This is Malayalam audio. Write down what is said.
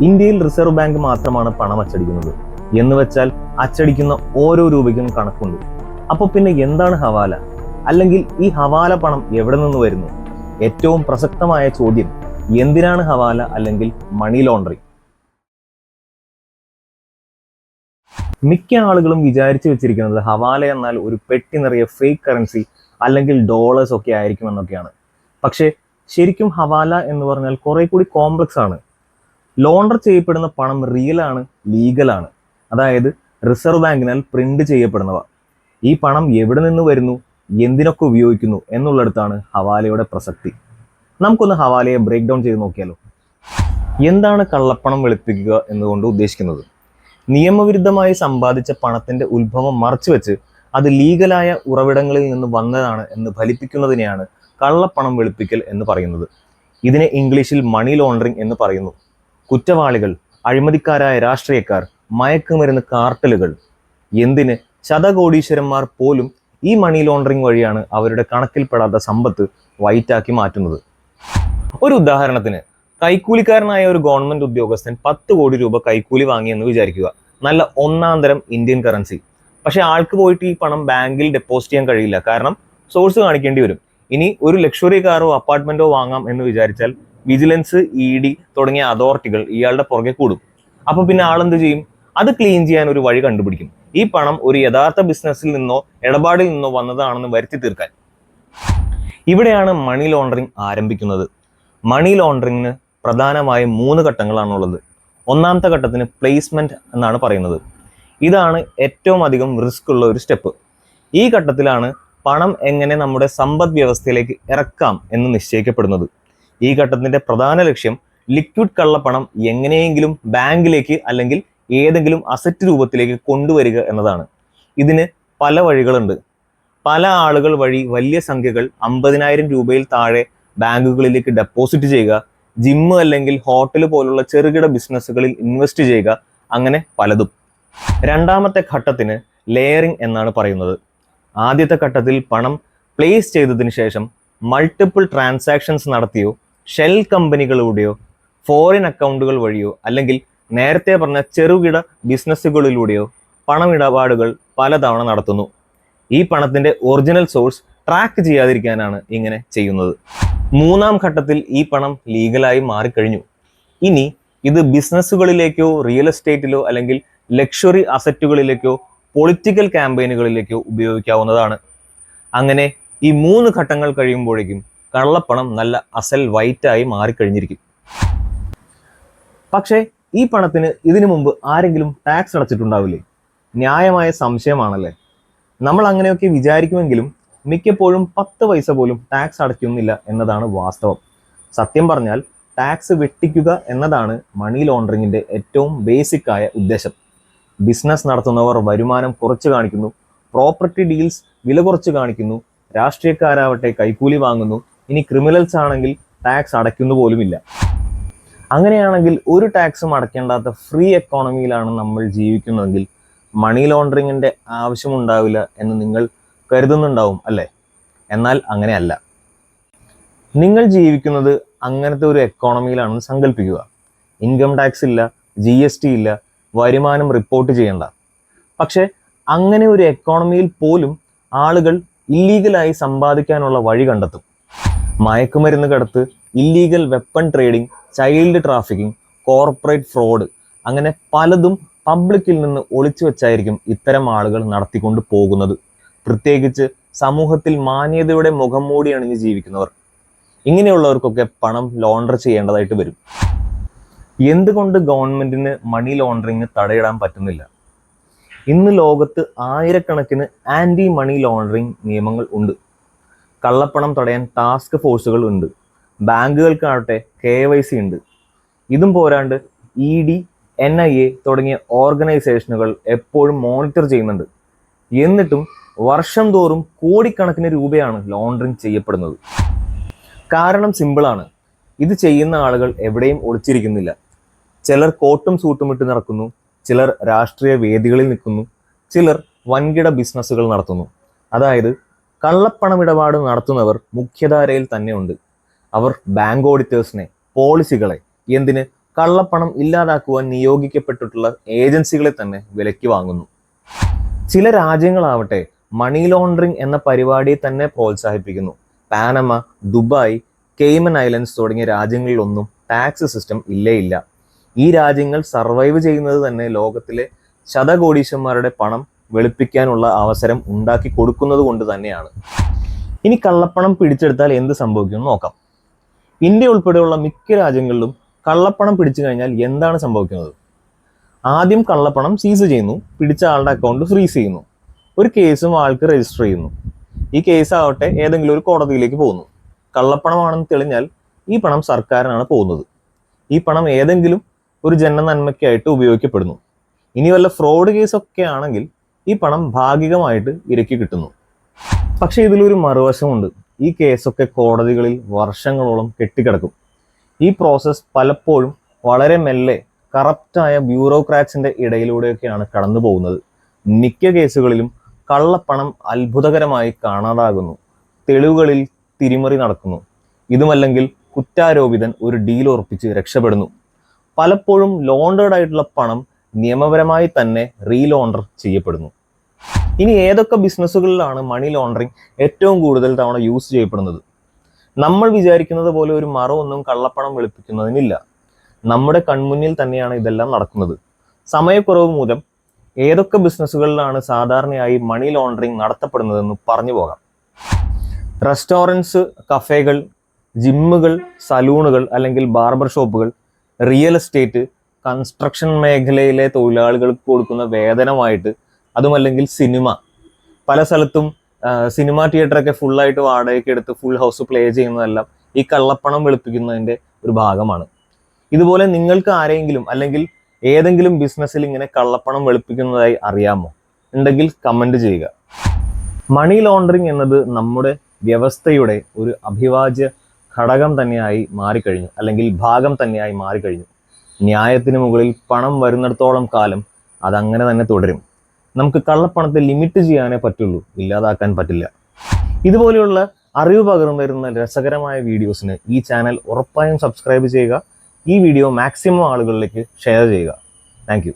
ഇന്ത്യയിൽ റിസർവ് ബാങ്ക് മാത്രമാണ് പണം അച്ചടിക്കുന്നത്. എന്ന് വെച്ചാൽ അച്ചടിക്കുന്ന ഓരോ രൂപയ്ക്കും കണക്കുണ്ട്. അപ്പോൾ പിന്നെ എന്താണ് ഹവാല? അല്ലെങ്കിൽ ഈ ഹവാല പണം എവിടെ നിന്ന് വരുന്നു? ഏറ്റവും പ്രസക്തമായ ചോദ്യം എന്തിനാണ് ഹവാല അല്ലെങ്കിൽ മണി ലോണ്ടറിങ് മിക്ക ആളുകളും വിചാരിച്ചു വെച്ചിരിക്കുന്നത് ഹവാല എന്നാൽ ഒരു പെട്ടി നിറയെ ഫേക്ക് കറൻസി അല്ലെങ്കിൽ ഡോളേഴ്സ് ഒക്കെ ആയിരിക്കും എന്നൊക്കെയാണ്. പക്ഷേ ശരിക്കും ഹവാല എന്ന് പറഞ്ഞാൽ കുറെ കൂടി കോംപ്ലക്സ് ആണ്. ലോണ്ടർ ചെയ്യപ്പെടുന്ന പണം ലീഗൽ ആണ് അതായത് റിസർവ് ബാങ്കിനാൽ പ്രിന്റ് ചെയ്യപ്പെടുന്നവ. ഈ പണം എവിടെ നിന്ന് വരുന്നു എന്തിനൊക്കെ ഉപയോഗിക്കുന്നു എന്നുള്ളിടത്താണ് ഹവാലയുടെ പ്രസക്തി. നമുക്കൊന്ന് ഹവാലയെ ബ്രേക്ക് ഡൗൺ ചെയ്ത് നോക്കിയാലോ. എന്താണ് കള്ളപ്പണം വെളുപ്പിക്കുക എന്നുകൊണ്ട് ഉദ്ദേശിക്കുന്നത്? നിയമവിരുദ്ധമായി സമ്പാദിച്ച പണത്തിന്റെ ഉത്ഭവം മറച്ചുവെച്ച് അത് ലീഗലായ ഉറവിടങ്ങളിൽ നിന്ന് വന്നതാണ് എന്ന് ഫലിപ്പിക്കുന്നതിനെയാണ് കള്ളപ്പണം വെളുപ്പിക്കൽ എന്ന് പറയുന്നത്. ഇതിനെ ഇംഗ്ലീഷിൽ മണി ലോണ്ടറിംഗ് എന്ന് പറയുന്നു. കുറ്റവാളികൾ അഴിമതിക്കാരായ രാഷ്ട്രീയക്കാർ മയക്കുമരുന്ന് കാർട്ടലുകൾ. എന്തിന്? ശതകോടീശ്വരന്മാർ പോലും ഈ മണി ലോണ്ടറിംഗ് വഴിയാണ് അവരുടെ കണക്കിൽപ്പെടാത്ത സമ്പത്ത് വൈറ്റാക്കി മാറ്റുന്നത്. ഒരു ഉദാഹരണത്തിന് കൈക്കൂലിക്കാരനായ ഒരു ഗവൺമെന്റ് ഉദ്യോഗസ്ഥൻ പത്ത് കോടി രൂപ കൈക്കൂലി വാങ്ങിയെന്ന് വിചാരിക്കുക. നല്ല ഒന്നാം തരം ഇന്ത്യൻ കറൻസി പക്ഷെ ആൾക്ക് പോയിട്ട് ഈ പണം ബാങ്കിൽ ഡെപ്പോസിറ്റ് ചെയ്യാൻ കഴിയില്ല. കാരണം സോഴ്സ് കാണിക്കേണ്ടി വരും. ഇനി ഒരു ലക്ഷറി കാറോ അപ്പാർട്ട്മെന്റോ വാങ്ങാം എന്ന് വിചാരിച്ചാൽ വിജിലൻസ് ഇ ഡി തുടങ്ങിയ അതോറിറ്റികൾ ഇയാളുടെ പുറകെ കൂടും. അപ്പൊ പിന്നെ ആളെന്ത് ചെയ്യും? അത് ക്ലീൻ ചെയ്യാൻ ഒരു വഴി കണ്ടുപിടിക്കും. ഈ പണം ഒരു യഥാർത്ഥ ബിസിനസ്സിൽ നിന്നോ ഇടപാടിൽ നിന്നോ വന്നതാണെന്ന് വരുത്തി തീർക്കാൻ. ഇവിടെയാണ് മണി ലോണ്ടറിങ് ആരംഭിക്കുന്നത്. മണി ലോണ്ടറിങ്ങിന് പ്രധാനമായും മൂന്ന് ഘട്ടങ്ങളാണുള്ളത്. ഒന്നാമത്തെ ഘട്ടത്തിന് പ്ലേസ്മെന്റ് എന്നാണ് പറയുന്നത്. ഇതാണ് ഏറ്റവും അധികം റിസ്ക് ഉള്ള ഒരു സ്റ്റെപ്പ്. ഈ ഘട്ടത്തിലാണ് പണം എങ്ങനെ നമ്മുടെ സമ്പദ് വ്യവസ്ഥയിലേക്ക് ഇറക്കാം എന്ന് നിശ്ചയിക്കപ്പെടുന്നത്. ഈ ഘട്ടത്തിന്റെ പ്രധാന ലക്ഷ്യം ലിക്വിഡ് കള്ളപ്പണം എങ്ങനെയെങ്കിലും ബാങ്കിലേക്ക് അല്ലെങ്കിൽ ഏതെങ്കിലും അസറ്റ് രൂപത്തിലേക്ക് കൊണ്ടുവരിക എന്നതാണ്. ഇതിന് പല വഴികളുണ്ട്. പല ആളുകൾ വഴി വലിയ സംഖ്യകൾ അമ്പതിനായിരം രൂപയിൽ താഴെ ബാങ്കുകളിലേക്ക് ഡെപ്പോസിറ്റ് ചെയ്യുക ജിമ്മ് അല്ലെങ്കിൽ ഹോട്ടൽ പോലുള്ള ചെറുകിട ബിസിനസ്സുകളിൽ ഇൻവെസ്റ്റ് ചെയ്യുക അങ്ങനെ പലതും. രണ്ടാമത്തെ ഘട്ടത്തിന് ലെയറിംഗ് എന്നാണ് പറയുന്നത്. ആദ്യത്തെ ഘട്ടത്തിൽ പണം പ്ലേസ് ചെയ്തതിന് ശേഷം മൾട്ടിപ്പിൾ ട്രാൻസാക്ഷൻസ് നടത്തിയോ ഷെൽ കമ്പനികളിലൂടെയോ ഫോറിൻ അക്കൗണ്ടുകൾ വഴിയോ അല്ലെങ്കിൽ നേരത്തെ പറഞ്ഞ ചെറുകിട ബിസിനസ്സുകളിലൂടെയോ പണമിടപാടുകൾ പലതവണ നടത്തുന്നു. ഈ പണത്തിന്റെ ഒറിജിനൽ സോഴ്സ് ട്രാക്ക് ചെയ്യാതിരിക്കാനാണ് ഇങ്ങനെ ചെയ്യുന്നത്. മൂന്നാം ഘട്ടത്തിൽ ഈ പണം ലീഗലായി മാറിക്കഴിഞ്ഞു. ഇനി ഇത് ബിസിനസ്സുകളിലേക്കോ റിയൽ എസ്റ്റേറ്റിലോ അല്ലെങ്കിൽ ലക്ഷറി അസറ്റുകളിലേക്കോ പൊളിറ്റിക്കൽ ക്യാമ്പയിനുകളിലേക്കോ ഉപയോഗിക്കാവുന്നതാണ്. അങ്ങനെ ഈ മൂന്ന് ഘട്ടങ്ങൾ കഴിയുമ്പോഴേക്കും കള്ളപ്പണം നല്ല അസൽ വൈറ്റായി മാറിക്കഴിഞ്ഞിരിക്കും. പക്ഷേ ഈ പണത്തിന് ഇതിനു മുമ്പ് ആരെങ്കിലും ടാക്സ് അടച്ചിട്ടുണ്ടാവില്ലേ? ന്യായമായ സംശയമാണല്ലേ? നമ്മൾ അങ്ങനെയൊക്കെ വിചാരിക്കുമെങ്കിലും മിക്കപ്പോഴും പത്ത് പൈസ പോലും ടാക്സ് അടയ്ക്കുന്നില്ല എന്നതാണ് വാസ്തവം. സത്യം പറഞ്ഞാൽ ടാക്സ് വെട്ടിക്കുക എന്നതാണ് മണി ലോണ്ടറിങ്ങിന്റെ ഏറ്റവും ബേസിക് ആയ ഉദ്ദേശം. ബിസിനസ് നടത്തുന്നവർ വരുമാനം കുറച്ച് കാണിക്കുന്നു പ്രോപ്പർട്ടി ഡീൽസ് വില കുറച്ച് കാണിക്കുന്നു രാഷ്ട്രീയക്കാരാവട്ടെ കൈക്കൂലി വാങ്ങുന്നു ഇനി ക്രിമിനൽസ് ആണെങ്കിൽ ടാക്സ് അടയ്ക്കുന്നു പോലുമില്ല. അങ്ങനെയാണെങ്കിൽ ഒരു ടാക്സും അടയ്ക്കേണ്ടാത്ത ഫ്രീ എക്കോണമിയിലാണ് നമ്മൾ ജീവിക്കുന്നതെങ്കിൽ മണി ലോണ്ടറിങ്ങിന്റെ ആവശ്യമുണ്ടാവില്ല എന്ന് നിങ്ങൾ കരുതുന്നുണ്ടാവും അല്ലേ? എന്നാൽ അങ്ങനെയല്ല. നിങ്ങൾ ജീവിക്കുന്നത് അങ്ങനത്തെ ഒരു എക്കോണമിയിലാണെന്ന് സങ്കല്പിക്കുക ഇൻകം ടാക്സ് ഇല്ല ജി എസ് ടി ഇല്ല വരുമാനം റിപ്പോർട്ട് ചെയ്യണ്ട. പക്ഷേ അങ്ങനെ ഒരു എക്കോണമിയിൽ പോലും ആളുകൾ ഇല്ലീഗലായി സമ്പാദിക്കാനുള്ള വഴി കണ്ടെത്തും. മയക്കുമരുന്ന് കടത്ത് illegal weapon trading child trafficking corporate fraud അങ്ങനെ പലതും പബ്ലിക്കിൽ നിന്ന് ഒളിച്ചു വെച്ചായിരിക്കും ഇത്തരം ആളുകൾ നടത്തിക്കൊണ്ട് പോകുന്നത്. പ്രത്യേകിച്ച് സമൂഹത്തിൽ മാന്യതയുടെ മുഖം മൂടി അണിഞ്ഞ് ജീവിക്കുന്നവർ. ഇങ്ങനെയുള്ളവർക്കൊക്കെ പണം ലോണ്ടർ ചെയ്യേണ്ടതായിട്ട് വരും. എന്തുകൊണ്ട് ഗവൺമെന്റിന് മണി ലോണ്ടറിങ് തടയിടാൻ പറ്റുന്നില്ല? ഇന്ന് ലോകത്ത് ആയിരക്കണക്കിന് ആന്റി മണി ലോണ്ടറിങ് നിയമങ്ങൾ ഉണ്ട്. കള്ളപ്പണം തടയാൻ ടാസ്ക് ഫോഴ്സുകൾ ഉണ്ട്. ബാങ്കുകൾക്കാവട്ടെ കെ വൈ സി ഉണ്ട്. ഇതും പോരാണ്ട് E D N I A തുടങ്ങിയ ഓർഗനൈസേഷനുകൾ എപ്പോഴും മോണിറ്റർ ചെയ്യുന്നുണ്ട്. എന്നിട്ടും വർഷം തോറും കോടിക്കണക്കിന് രൂപയാണ് ലോണ്ടറിങ് ചെയ്യപ്പെടുന്നത്. കാരണം സിമ്പിളാണ് ഇത് ചെയ്യുന്ന ആളുകൾ എവിടെയും ഒളിച്ചിരിക്കുന്നില്ല. ചിലർ കോട്ടും സൂട്ടും ഇട്ട് നടക്കുന്നു. ചിലർ രാഷ്ട്രീയ വേദികളിൽ നിൽക്കുന്നു. ചിലർ വൻകിട ബിസിനസ്സുകൾ നടത്തുന്നു. അതായത് കള്ളപ്പണമിടപാട് നടത്തുന്നവർ മുഖ്യധാരയിൽ തന്നെയുണ്ട് അവർ ബാങ്ക് ഓഡിറ്റേഴ്സിനെ പോളിസികളെ എന്തിന് കള്ളപ്പണം ഇല്ലാതാക്കുവാൻ നിയോഗിക്കപ്പെട്ടിട്ടുള്ള ഏജൻസികളെ തന്നെ വിലയ്ക്ക് വാങ്ങുന്നു. ചില രാജ്യങ്ങളാവട്ടെ മണി ലോണ്ടറിംഗ് എന്ന പരിപാടിയെ തന്നെ പ്രോത്സാഹിപ്പിക്കുന്നു. പാനമ ദുബായ് കെയ്മൻ ഐലൻഡ്സ് തുടങ്ങിയ രാജ്യങ്ങളിലൊന്നും ടാക്സ് സിസ്റ്റം ഇല്ലേ ഇല്ല ഈ രാജ്യങ്ങൾ സർവൈവ് ചെയ്യുന്നത് തന്നെ ലോകത്തിലെ ശതകോടീശന്മാരുടെ പണം വെളുപ്പിക്കാനുള്ള അവസരം ഉണ്ടാക്കി കൊടുക്കുന്നത് കൊണ്ട് തന്നെയാണ്. ഇനി കള്ളപ്പണം പിടിച്ചെടുത്താൽ എന്ത് സംഭവിക്കുമെന്ന് നോക്കാം. ഇന്ത്യ ഉൾപ്പെടെയുള്ള മിക്ക രാജ്യങ്ങളിലും കള്ളപ്പണം പിടിച്ചു കഴിഞ്ഞാൽ എന്താണ് സംഭവിക്കുന്നത്? ആദ്യം കള്ളപ്പണം സീസ് ചെയ്യുന്നു പിടിച്ച ആളുടെ അക്കൗണ്ട് ഫ്രീസ് ചെയ്യുന്നു. ഒരു കേസും ആൾക്ക് രജിസ്റ്റർ ചെയ്യുന്നു. ഈ കേസ് ആവട്ടെ ഏതെങ്കിലും ഒരു കോടതിയിലേക്ക് പോകുന്നു. കള്ളപ്പണമാണെന്ന് തെളിഞ്ഞാൽ ഈ പണം സർക്കാരിനാണ് പോകുന്നത്. ഈ പണം ഏതെങ്കിലും ഒരു ജനനന്മയ്ക്കായിട്ട് ഉപയോഗിക്കപ്പെടുന്നു. ഇനി വല്ല ഫ്രോഡ് കേസൊക്കെ ആണെങ്കിൽ ഈ പണം ഭാഗികമായിട്ട് ഇരക്കി കിട്ടുന്നു. പക്ഷെ ഇതിലൊരു മറുവശമുണ്ട്. ഈ കേസൊക്കെ കോടതികളിൽ വർഷങ്ങളോളം കെട്ടിക്കിടക്കും. ഈ പ്രോസസ് പലപ്പോഴും വളരെ മെല്ലെ കറപ്റ്റായ ബ്യൂറോക്രാറ്റ്സിന്റെ ഇടയിലൂടെയൊക്കെയാണ് കടന്നു പോകുന്നത്. മിക്ക കേസുകളിലും കള്ളപ്പണം അത്ഭുതകരമായി കാണാതാകുന്നു. തെളിവുകളിൽ തിരിമറി നടക്കുന്നു. ഇതുമല്ലെങ്കിൽ കുറ്റാരോപിതൻ ഒരു ഡീൽ ഉറപ്പിച്ച് രക്ഷപ്പെടുന്നു. പലപ്പോഴും ലോണ്ടേഡ് ആയിട്ടുള്ള പണം നിയമപരമായി തന്നെ റീലോണ്ടർ ചെയ്യപ്പെടുന്നു. ഇനി ഏതൊക്കെ ബിസിനസ്സുകളിലാണ് മണി ലോണ്ടറിങ് ഏറ്റവും കൂടുതൽ തവണ യൂസ് ചെയ്യപ്പെടുന്നത്? നമ്മൾ വിചാരിക്കുന്നത് പോലെ ഒരു മറവൊന്നും കള്ളപ്പണം വെളുപ്പിക്കുന്നതിനില്ല. നമ്മുടെ കൺമുന്നിൽ തന്നെയാണ് ഇതെല്ലാം നടക്കുന്നത്. സമയക്കുറവ് മൂലം ഏതൊക്കെ ബിസിനസ്സുകളിലാണ് സാധാരണയായി മണി ലോണ്ടറിങ് നടത്തപ്പെടുന്നതെന്ന് പറഞ്ഞു പോകാം. റെസ്റ്റോറന്റ്സ് കഫേകൾ ജിമ്മുകൾ സലൂണുകൾ അല്ലെങ്കിൽ ബാർബർ ഷോപ്പുകൾ റിയൽ എസ്റ്റേറ്റ് കൺസ്ട്രക്ഷൻ മേഖലയിലെ തൊഴിലാളികൾക്ക് കൊടുക്കുന്ന വേതനമായിട്ട് അതുമല്ലെങ്കിൽ സിനിമ. പല സ്ഥലത്തും സിനിമ തിയേറ്ററൊക്കെ ഫുള്ളായിട്ട് വാടകയ്ക്ക് എടുത്ത് ഫുൾ ഹൗസ് പ്ലേ ചെയ്യുന്നതെല്ലാം ഈ കള്ളപ്പണം വെളുപ്പിക്കുന്നതിന്റെ ഒരു ഭാഗമാണ്. ഇതുപോലെ നിങ്ങൾക്ക് ആരെങ്കിലും അല്ലെങ്കിൽ ഏതെങ്കിലും ബിസിനസ്സിൽ ഇങ്ങനെ കള്ളപ്പണം വെളുപ്പിക്കുന്നതായി അറിയാമോ? ഉണ്ടെങ്കിൽ കമന്റ് ചെയ്യുക. മണി ലോണ്ടറിങ് എന്നത് നമ്മുടെ വ്യവസ്ഥയുടെ ഒരു അഭിവാജ്യ ഘടകം തന്നെയായി മാറിക്കഴിഞ്ഞു അല്ലെങ്കിൽ ഭാഗം തന്നെയായി മാറിക്കഴിഞ്ഞു. ന്യായത്തിന് മുകളിൽ പണം വരുന്നിടത്തോളം കാലം അതങ്ങനെ തന്നെ തുടരും. നമുക്ക് കള്ളപ്പണത്തെ ലിമിറ്റ് ചെയ്യാനേ പറ്റുള്ളൂ. ഇല്ലാതാക്കാൻ പറ്റില്ല. ഇതുപോലെയുള്ള അറിവ് പകർന്നു വരുന്ന രസകരമായ വീഡിയോസിന് ഈ ചാനൽ ഉറപ്പായും സബ്സ്ക്രൈബ് ചെയ്യുക. ഈ വീഡിയോ മാക്സിമം ആളുകളിലേക്ക് ഷെയർ ചെയ്യുക. താങ്ക്